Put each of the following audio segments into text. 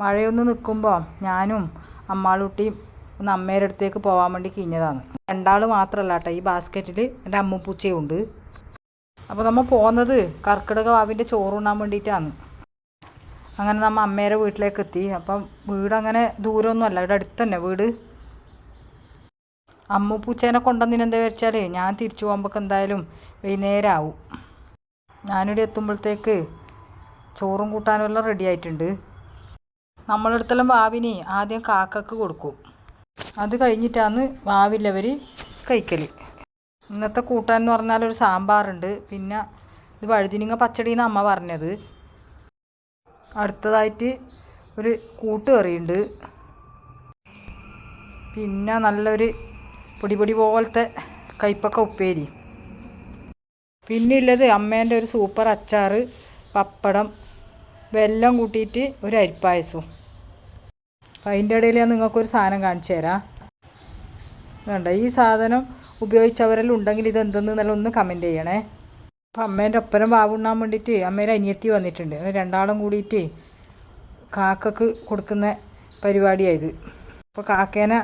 മഴയൊന്ന് നിൽക്കുമ്പോൾ ഞാനും അമ്മാളൂട്ടിയും ഒന്ന് അമ്മേരെ അടുത്തേക്ക് പോകാൻ വേണ്ടി കിഞ്ഞതാണ്. രണ്ടാൾ മാത്രമല്ല കേട്ടോ ഈ ബാസ്ക്കറ്റിൽ എന്റെ അമ്മുപ്പൂച്ചയും ഉണ്ട് അപ്പോൾ നമ്മൾ പോകുന്നത് കർക്കിടക വാവിന്റെ ചോറുണ്ണാൻ വേണ്ടിയിട്ടാണ്. അങ്ങനെ നമ്മൾ അമ്മേരെ വീട്ടിലേക്ക് എത്തി അപ്പം വീട് അങ്ങനെ ദൂരമൊന്നുമല്ല ഇവിടെ അടുത്ത് തന്നെ വീട്. അമ്മുപ്പൂച്ചേനെ കൊണ്ടുവന്നിന് എന്താ വെച്ചാൽ ഞാൻ തിരിച്ചു പോകുമ്പോൾ എന്തായാലും വൈകുന്നേരം ആവും ഞാനിവിടെ എത്തുമ്പോഴത്തേക്ക് ചോറും കൂട്ടാനും എല്ലാം റെഡി ആയിട്ടുണ്ട്. നമ്മളടുത്തെല്ലാം വാവിന് ആദ്യം കാക്കക്ക് കൊടുക്കും. അത് കഴിഞ്ഞിട്ടാണ് വാവില്ലവർ കഴിക്കൽ ഇന്നത്തെ കൂട്ടാൻ എന്ന് പറഞ്ഞാൽ ഒരു സാമ്പാറുണ്ട്. പിന്നെ ഇത് വഴുതിനിങ്ങ പച്ചടി എന്ന് അമ്മ പറഞ്ഞത്. അടുത്തതായിട്ട് ഒരു കൂട്ടുകറിയുണ്ട്. പിന്നെ നല്ലൊരു പൊടിപൊടി പൊടി പോലത്തെ കയ്പക്ക ഉപ്പേരി. പിന്നെ ഉള്ളത് അമ്മേന്റെ ഒരു സൂപ്പർ അച്ചാറ് പപ്പടം വെല്ലം കൂട്ടിയിട്ട് ഒരു അരിപ്പായസവും അപ്പം അതിന്റെ ഇടയിൽ ഞാൻ നിങ്ങൾക്കൊരു സാധനം കാണിച്ചു തരാം. വേണ്ട ഈ സാധനം ഉപയോഗിച്ചവരെല്ലാം ഉണ്ടെങ്കിൽ ഇത് നല്ല ഒന്ന് കമന്റ് ചെയ്യണേ. അപ്പം അമ്മേന്റെ ഒപ്പരം വാവുണ്ണാൻ വേണ്ടിയിട്ട് അമ്മേന്റെ അനിയത്തി വന്നിട്ടുണ്ട്. രണ്ടാളും കൂടിയിട്ട് കാക്കക്ക് കൊടുക്കുന്ന പരിപാടിയായത്. അപ്പോൾ കാക്കേനെ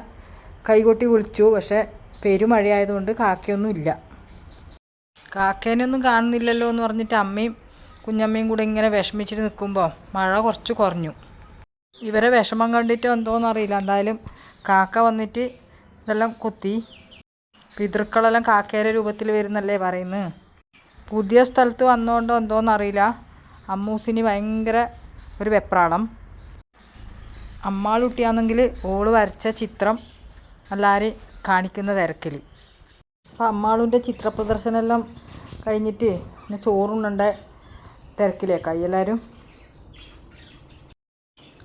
കൈകൊട്ടി വിളിച്ചു പക്ഷേ പെരുമഴയായതുകൊണ്ട് കാക്കയൊന്നും ഇല്ല. കാക്കേനൊന്നും കാണുന്നില്ലല്ലോ എന്ന് പറഞ്ഞിട്ട് അമ്മയും കുഞ്ഞമ്മയും കൂടെ ഇങ്ങനെ വിഷമിച്ചിട്ട് നിൽക്കുമ്പോൾ മഴ കുറച്ച് കുറഞ്ഞു. ഇവരെ വിഷമം കണ്ടിട്ട് എന്തോന്നറിയില്ല. എന്തായാലും കാക്ക വന്നിട്ട് ഇതെല്ലാം കൊത്തി. പിതൃക്കളെല്ലാം കാക്കയുടെ രൂപത്തിൽ വരുന്നല്ലേ പറയുന്നത് പുതിയ സ്ഥലത്ത് വന്നുകൊണ്ടോ എന്തോന്നറിയില്ല. അമ്മൂസിന് ഭയങ്കര ഒരു വെപ്രാളം. അമ്മാളുട്ടിയാണെങ്കിൽ ഓൾ വരച്ച ചിത്രം എല്ലാവരെയും കാണിക്കുന്ന തിരക്കിൽ അപ്പോൾ അമ്മാളുന്റെ ചിത്ര പ്രദർശനമെല്ലാം കഴിഞ്ഞിട്ട് പിന്നെ ചോറുണ്ണണ്ട തിരക്കിലേക്കായി. എല്ലാവരും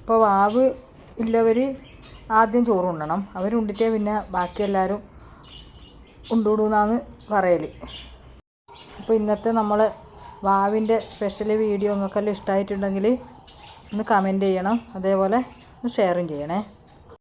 ഇപ്പോൾ വാവ് ഇല്ലവർ ആദ്യം ചോറ് ചോറുണ്ണണം അവരുണ്ടിട്ടേ പിന്നെ ബാക്കി എല്ലാവരും ഉണ്ടൂടുന്നാണ് പറയൽ അപ്പോൾ ഇന്നത്തെ നമ്മൾ വാവിന്റെ സ്പെഷ്യൽ വീഡിയോ നിങ്ങൾക്കെല്ലാം ഇഷ്ടമായിട്ടുണ്ടെങ്കിൽ ഒന്ന് കമന്റ് ചെയ്യണം. അതേപോലെ ഒന്ന് ഷെയറും ചെയ്യണേ.